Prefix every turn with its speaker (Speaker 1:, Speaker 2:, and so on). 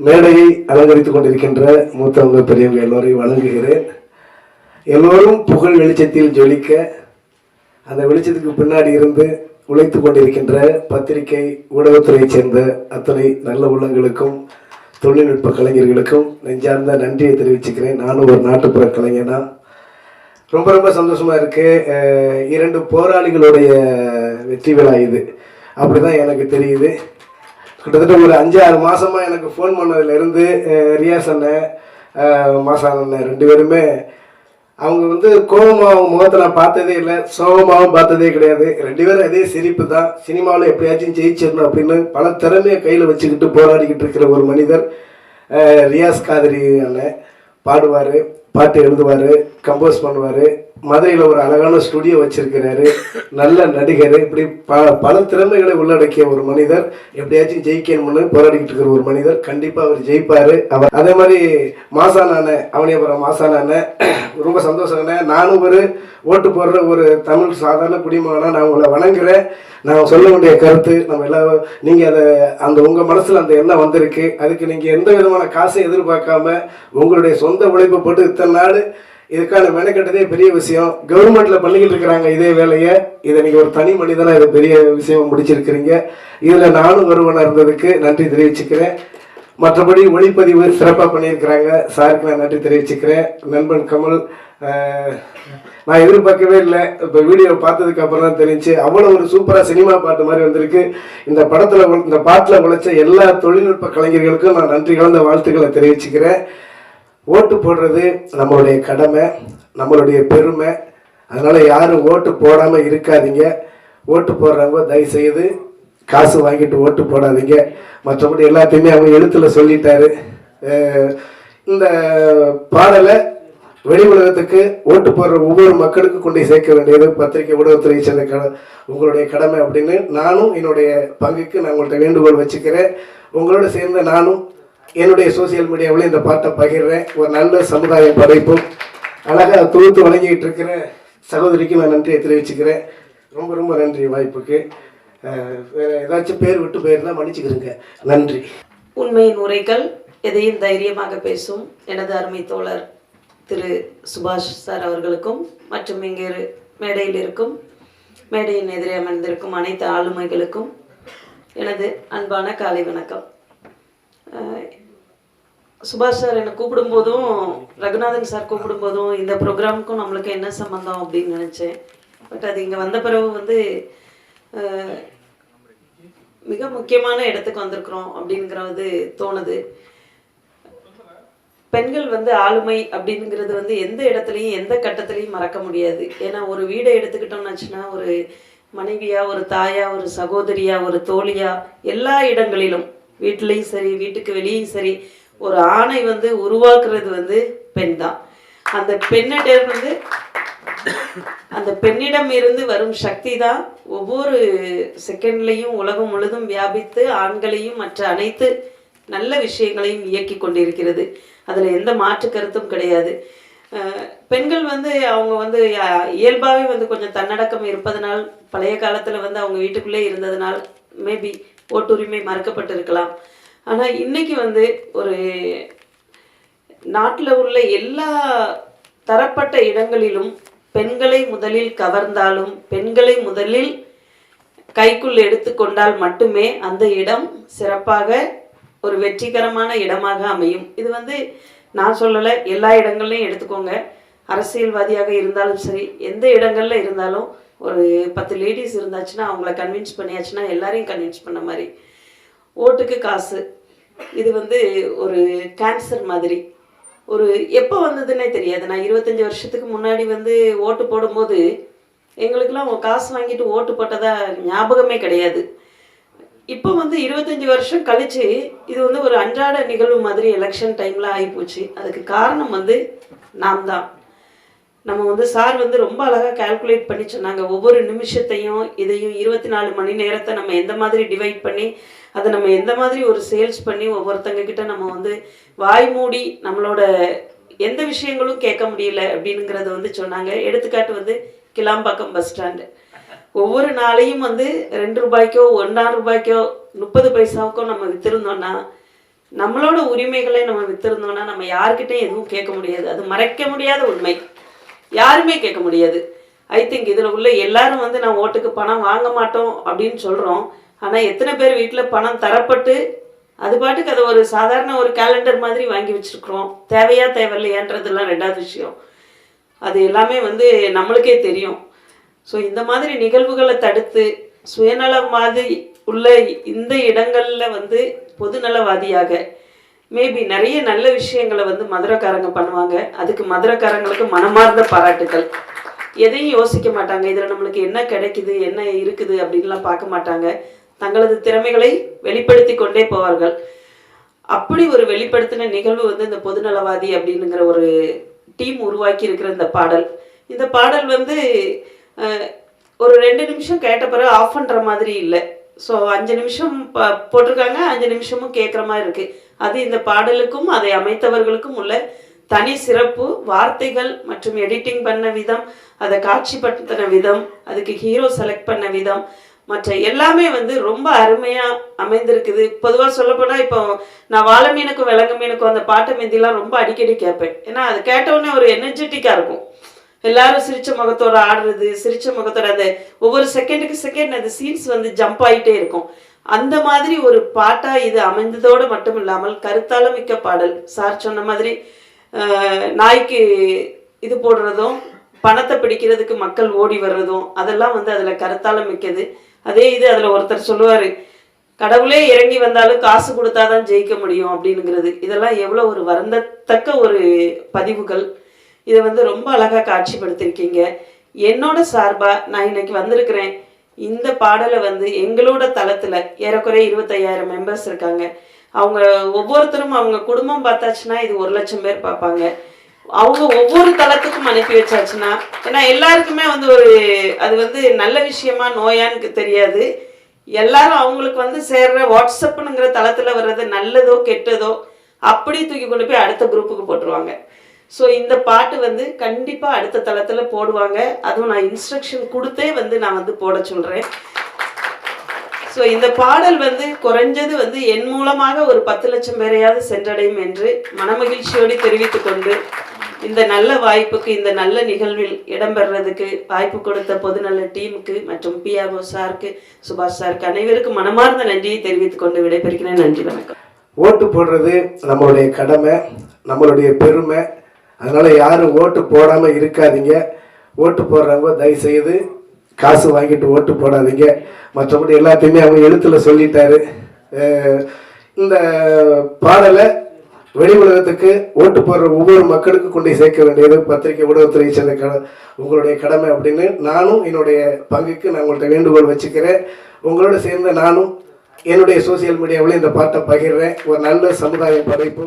Speaker 1: மேடையை அலங்கரித்துக் கொண்டிருக்கின்ற மூத்தவங்க பெரியவங்க எல்லோரையும் வழங்குகிறேன் எல்லோரும் புகழ் வெளிச்சத்தில் ஜொலிக்க அந்த வெளிச்சத்துக்கு பின்னாடி இருந்து உழைத்து கொண்டிருக்கின்ற பத்திரிகை ஊடகத்துறையைச் சேர்ந்த அத்தனை நல்ல உள்ளங்களுக்கும் தொழில்நுட்ப கலைஞர்களுக்கும் நெஞ்சார்ந்த நன்றியை தெரிவிச்சுக்கிறேன். நானும் ஒரு நாட்டுப்புற கலைஞனா. ரொம்ப ரொம்ப சந்தோஷமா இருக்கு. இரண்டு போராளிகளுடைய வெற்றி விழா இது. அப்படிதான் எனக்கு தெரியுது. கிட்டத்தட்ட ஒரு அஞ்சு ஆறு மாசமா எனக்கு ஃபோன் பண்ணதுல இருந்து ரியாஸ் அண்ணன் அஹ், மாசான் அண்ணன் ரெண்டு பேருமே அவங்க வந்து கோபமா அவங்க முகத்தை நான் பார்த்ததே இல்லை சோகமாகவும் பார்த்ததே கிடையாது. ரெண்டு பேரும் அதே சிரிப்பு தான். சினிமாவில் எப்படியாச்சும் ஜெயிச்சிடணும் அப்படின்னு பல திறமையை கையில் வச்சுக்கிட்டு போராடிக்கிட்டு இருக்கிற ஒரு மனிதர் ரியாஸ் காதரி அண்ணன் பாடுவார் பாட்டு எழுதுவார் கம்போஸ் பண்ணுவார். மதுரையில் ஒரு அழகான ஸ்டுடியோ வச்சிருக்கிறாரு. நல்ல நடிகர். இப்படி ப பல திறமைகளை உள்ளடக்கிய ஒரு மனிதர். எப்படியாச்சும் ஜெயிக்கணும்னு போராடிக்கிட்டு இருக்கிற ஒரு மனிதர். கண்டிப்பாக அவர் ஜெயிப்பார். அவர் அதே மாதிரி மாசானான அவனியபுரம் மாசானான ரொம்ப சந்தோஷங்கண்ணே நானும் ஒரு ஓட்டு போடுற ஒரு தமிழ் சாதாரண குடிமகனாக நான் உங்களை வணங்குறேன். நான் சொல்ல வேண்டிய கருத்து நம்ம எல்லாம் நீங்கள் அதை அந்த உங்கள் மனசில் அந்த எண்ணம் வந்திருக்கு. அதுக்கு நீங்கள் எந்த விதமான காசை எதிர்பார்க்காம உங்களுடைய சொந்த உழைப்பு போட்டு இத்தனை நாள் இதுக்கான மெனக்கெட்டதே பெரிய விஷயம். கவர்மெண்ட்ல பண்ணிக்கிட்டு இருக்கிறாங்க இதே வேலையை. இதை நீங்க ஒரு தனி மனிதனா இதை பெரிய விஷயம் முடிச்சிருக்கிறீங்க. இதுல நானும் ஒருவனா இருந்ததுக்கு நன்றி தெரிவிச்சுக்கிறேன். மற்றபடி ஒளிப்பதிவு சிறப்பாக பண்ணியிருக்கிறாங்க. சாருக்கு நான் நன்றி தெரிவிச்சுக்கிறேன். நண்பன் கமல் நான் எதிர்பார்க்கவே இல்லை. இப்போ வீடியோ பார்த்ததுக்கு அப்புறம் தான் தெரிஞ்சு அவ்வளோ ஒரு சூப்பராக சினிமா பாட்டு மாதிரி வந்திருக்கு. இந்த படத்தில் இந்த பாட்டில் உழைச்ச எல்லா தொழில்நுட்ப கலைஞர்களுக்கும் நான் நன்றி கலந்த வாழ்த்துக்களை தெரிவிச்சுக்கிறேன். ஓட்டு போடுறது நம்மளுடைய கடமை நம்மளுடைய பெருமை. அதனால் யாரும் ஓட்டு போடாமல் இருக்காதீங்க. ஓட்டு போடுறவங்க தயவு செய்து காசு வாங்கிட்டு ஓட்டு போடாதீங்க. மற்றபடி எல்லாத்தையுமே அவங்க எழுத்தில் சொல்லிட்டாரு. இந்த பாடலை வெளி உலகத்துக்கு ஓட்டு போடுற ஒவ்வொரு மக்களுக்கும் கொண்டு சேர்க்க வேண்டியது பத்திரிகை ஊடகத்துறை சேர்ந்த கட உங்களுடைய கடமை அப்படின்னு நானும் என்னுடைய பங்குக்கு நான் உங்கள்கிட்ட வேண்டுகோள் வச்சுக்கிறேன். உங்களோட சேர்ந்து நானும் என்னுடைய சோசியல் மீடியாவில் இந்த பாட்டை பகிர்றேன். ஒரு நல்ல சமுதாய படைப்பும் அழகாக தொகுத்து வழங்கிட்டு இருக்கிற சகோதரிக்கு நான் நன்றியை தெரிவிச்சுக்கிறேன். ரொம்ப ரொம்ப நன்றி வாய்ப்புக்கு. வேறு வேற ஏதாச்சும் பேர் விட்டு போயிருந்தா மன்னிச்சுக்கிறேங்க நன்றி.
Speaker 2: உண்மையின் உரைகள் எதையும் தைரியமாக பேசும் எனது அருமை தோழர் திரு சுபாஷ் சார் அவர்களுக்கும் மற்றும் இங்கே மேடையில் இருக்கும் மேடையின் எதிரே அமர்ந்திருக்கும் அனைத்து ஆளுமைகளுக்கும் எனது அன்பான காலை வணக்கம். சுபாஷ் சார் என்னை கூப்பிடும்போதும் ரகுநாதன் சார் கூப்பிடும்போதும் இந்த ப்ரோக்ராமுக்கும் நம்மளுக்கு என்ன சம்மந்தம் அப்படின்னு நினச்சேன். பட் அது இங்கே வந்த பிறகு வந்து மிக முக்கியமான இடத்துக்கு வந்திருக்கிறோம் அப்படிங்கிறது தோணுது. பெண்கள் வந்து ஆளுமை அப்படிங்கிறது வந்து எந்த இடத்துலையும் எந்த கட்டத்துலையும் மறக்க முடியாது. ஏன்னா ஒரு வீடை எடுத்துக்கிட்டோம்னாச்சுன்னா ஒரு மனைவியா ஒரு தாயா ஒரு சகோதரியா ஒரு தோழியா எல்லா இடங்களிலும் வீட்டிலையும் சரி வீட்டுக்கு வெளியும் சரி ஒரு ஆணை வந்து உருவாக்குறது வந்து பெண் தான். அந்த பெண்ணிடம் வந்து அந்த பெண்ணிடம் இருந்து வரும் சக்தி தான் ஒவ்வொரு செகண்ட்லையும் உலகம் முழுதும் வியாபித்து ஆண்களையும் மற்ற அனைத்து நல்ல விஷயங்களையும் இயக்கி கொண்டிருக்கிறது. அதில் எந்த மாற்று கருத்தும் கிடையாது. பெண்கள் வந்து அவங்க வந்து இயல்பாகவே வந்து கொஞ்சம் தன்னடக்கம் இருப்பதனால் பழைய காலத்தில் வந்து அவங்க வீட்டுக்குள்ளே இருந்ததுனால் மேபி ஓட்டுரிமை மறுக்கப்பட்டிருக்கலாம். ஆனால் இன்றைக்கி வந்து ஒரு நாட்டில் உள்ள எல்லா தரப்பட்ட இடங்களிலும் பெண்களை முதலில் கவர்ந்தாலும் பெண்களை முதலில் கைக்குள் எடுத்துக்கொண்டால் மட்டுமே அந்த இடம் சிறப்பாக ஒரு வெற்றிகரமான இடமாக அமையும். இது வந்து நான் சொல்லலை எல்லா இடங்கள்லையும் எடுத்துக்கோங்க. அரசியல்வாதியாக இருந்தாலும் சரி எந்த இடங்களில் இருந்தாலும் ஒரு பத்து லேடிஸ் இருந்தாச்சுன்னா அவங்கள கன்வின்ஸ் பண்ணியாச்சுன்னா எல்லாரையும் கன்வின்ஸ் பண்ண மாதிரி. ஓட்டுக்கு காசு இது வந்து ஒரு கேன்சர் மாதிரி. ஒரு எப்போ வந்ததுன்னே தெரியாது. நான் இருபத்தஞ்சி வருஷத்துக்கு முன்னாடி வந்து ஓட்டு போடும்போது எங்களுக்கெல்லாம் காசு வாங்கிட்டு ஓட்டு போட்டதா ஞாபகமே கிடையாது. இப்போ வந்து இருபத்தஞ்சி வருஷம் கழித்து இது வந்து ஒரு அன்றாட நிகழ்வு மாதிரி எலெக்ஷன் டைமில் ஆகிப்போச்சு. அதுக்கு காரணம் வந்து நாம் தான் நம்ம வந்து சார் வந்து ரொம்ப அழகாக கால்குலேட் பண்ணி சொன்னாங்க. ஒவ்வொரு நிமிஷத்தையும் இதையும் இருபத்தி நாலு மணி நேரத்தை நம்ம எந்த மாதிரி டிவைட் பண்ணி அதை நம்ம எந்த மாதிரி ஒரு சேல்ஸ் பண்ணி ஒவ்வொருத்தங்க கிட்ட நம்ம வந்து வாய் மூடி நம்மளோட எந்த விஷயங்களும் கேட்க முடியல அப்படிங்கிறத வந்து சொன்னாங்க. எடுத்துக்காட்டு வந்து கிளாம்பாக்கம் பஸ் ஸ்டாண்டு ஒவ்வொரு நாளையும் வந்து ரெண்டு ரூபாய்க்கோ ஒன்றாம் ரூபாய்க்கோ முப்பது பைசாவுக்கோ நம்ம வித்திருந்தோம்னா நம்மளோட உரிமைகளை நம்ம வித்திருந்தோம்னா நம்ம யார்கிட்டையும் எதுவும் கேட்க முடியாது. அது மறைக்க முடியாத உண்மை. யாருமே கேட்க முடியாது. ஐ திங்க் இதில் உள்ள எல்லாரும் வந்து நான் ஓட்டுக்கு பணம் வாங்க மாட்டோம் அப்படின்னு சொல்கிறோம் ஆனால் எத்தனை பேர் வீட்டில் பணம் தரப்பட்டு அது பாட்டுக்கு அதை ஒரு சாதாரண ஒரு கேலண்டர் மாதிரி வாங்கி வச்சுருக்குறோம். தேவையா தேவையில்லையான்றதுலாம் ரெண்டாவது விஷயம். அது எல்லாமே வந்து நம்மளுக்கே தெரியும். ஸோ இந்த மாதிரி நிகழ்வுகளை தடுத்து சுயநலம் மாதிரி உள்ள இந்த இடங்களில் வந்து பொதுநலவாதியாக மேபி நிறைய நல்ல விஷயங்களை வந்து மதுரக்காரங்க பண்ணுவாங்க. அதுக்கு மதுரக்காரங்களுக்கு மனமார்ந்த பாராட்டுக்கள். எதையும் யோசிக்க மாட்டாங்க. இதில் நம்மளுக்கு என்ன கிடைக்குது என்ன இருக்குது அப்படின்லாம் பார்க்க மாட்டாங்க. தங்களது திறமைகளை வெளிப்படுத்தி கொண்டே போவார்கள். அப்படி ஒரு வெளிப்படுத்தின நிகழ்வு வந்து இந்த பொதுநலவாதி அப்படிங்கிற ஒரு டீம் உருவாக்கி இருக்கிற இந்த பாடல். இந்த பாடல் வந்து ஒரு ரெண்டு நிமிஷம் கேட்ட பிறகு ஆஃப் பண்ணுற மாதிரி இல்லை. ஸோ அஞ்சு நிமிஷம் ப- போட்டிருக்காங்க. அஞ்சு நிமிஷமும் கேட்குற மாதிரி இருக்குது அது இந்த பாடலுக்கும் அதை அமைத்தவர்களுக்கும் உள்ள தனி சிறப்பு வார்த்தைகள் மற்றும் எடிட்டிங் பண்ண விதம் அதை காட்சிப்படுத்தின விதம் அதுக்கு ஹீரோ செலக்ட் பண்ண விதம் மற்ற எல்லாமே வந்து ரொம்ப அருமையாக அமைந்திருக்குது. பொதுவாக சொல்லப்போனால் இப்போ நான் வாழை மீனுக்கும் விலங்கு மீனுக்கும் அந்த பாட்டு மீந்திலாம் ரொம்ப அடிக்கடி கேட்பேன். ஏன்னா அது கேட்டவுடனே ஒரு எனர்ஜெட்டிக்காக இருக்கும். எல்லாரும் சிரிச்ச முகத்தோட ஆடுறது சிரிச்ச முகத்தோட அந்த ஒவ்வொரு செகண்டுக்கு செகண்ட் அந்த சீன்ஸ் வந்து ஜம்ப் ஆகிட்டே இருக்கும். அந்த மாதிரி ஒரு பாட்டா இது அமைந்ததோடு மட்டும் இல்லாமல் கருத்தால மிக்க பாடல். சார் சொன்ன மாதிரி நாய்க்கு இது போடுறதும் பணத்தை பிடிக்கிறதுக்கு மக்கள் ஓடி வர்றதும் அதெல்லாம் வந்து அதுல கருத்தால மிக்கது. அதே இது அதுல ஒருத்தர் சொல்லுவாரு கடவுளே இறங்கி வந்தாலும் காசு கொடுத்தாதான் ஜெயிக்க முடியும் அப்படிங்கிறது இதெல்லாம் எவ்வளோ ஒரு வருந்தத்தக்க ஒரு பதிவுகள். இதை வந்து ரொம்ப அழகா காட்சிப்படுத்திருக்கீங்க. என்னோட சார்பாக நான் இன்னைக்கு வந்திருக்கிறேன். இந்த பாடலை வந்து எங்களோட தளத்தில் ஏறக்குறைய இருபத்தையாயிரம் மெம்பர்ஸ் இருக்காங்க. அவங்க ஒவ்வொருத்தரும் அவங்க குடும்பம் பார்த்தாச்சுன்னா இது ஒரு லட்சம் பேர் பார்ப்பாங்க. அவங்க ஒவ்வொரு தளத்துக்கும் அனுப்பி வச்சாச்சுன்னா ஏன்னா எல்லாருக்குமே வந்து ஒரு அது வந்து நல்ல விஷயமா நோயான்னு தெரியாது. எல்லாரும் அவங்களுக்கு வந்து சேர்ற வாட்ஸ்அப்னுங்கிற தளத்தில் வர்றது நல்லதோ கெட்டதோ அப்படி தூக்கி கொண்டு போய் அடுத்த குரூப்புக்கு போட்டுருவாங்க. ஸோ இந்த பாட்டு வந்து கண்டிப்பா அடுத்த தளத்துல போடுவாங்க. அதுவும் நான் இன்ஸ்ட்ரக்ஷன் கொடுத்தே வந்து நான் வந்து போட சொல்றேன். ஸோ இந்த பாடல் வந்து குறைஞ்சது வந்து என் மூலமாக ஒரு பத்து லட்சம் பேரையாவது சென்றடையும் என்று மனமகிழ்ச்சியோடு தெரிவித்துக் கொண்டு இந்த நல்ல வாய்ப்புக்கு இந்த நல்ல நிகழ்வில் இடம்பெறதுக்கு வாய்ப்பு கொடுத்த பொதுநல டீமுக்கு மற்றும் பிஆர்ஓ சாருக்கு சுபாஷ் சாருக்கு அனைவருக்கும் மனமார்ந்த நன்றியை தெரிவித்துக் கொண்டு விடைபெறுகிறேன். நன்றி வணக்கம்.
Speaker 1: ஓட்டு போடுறது நம்மளுடைய கடமை நம்மளுடைய பெருமை அதனால் யாரும் ஓட்டு போடாமல் இருக்காதீங்க. ஓட்டு போடுறவங்க தயவு செய்து காசு வாங்கிட்டு ஓட்டு போடாதீங்க. மற்றபடி எல்லாத்தையுமே அவங்க எழுத்தில் சொல்லிட்டாரு. இந்த பாடலை வெளி உலகத்துக்கு ஓட்டு போடுற ஒவ்வொரு மக்களுக்கும் கொண்டு சேர்க்க வேண்டியது பத்திரிகை ஊடகத்துறை சேர்ந்த கட உங்களுடைய கடமை அப்படின்னு நானும் என்னுடைய பங்குக்கு நான் உங்கள்கிட்ட வேண்டுகோள் வச்சுக்கிறேன். உங்களோட சேர்ந்து நானும் என்னுடைய சோசியல் மீடியாவில் இந்த பாட்டை பகிர்றேன். ஒரு நல்ல சமுதாய படைப்பு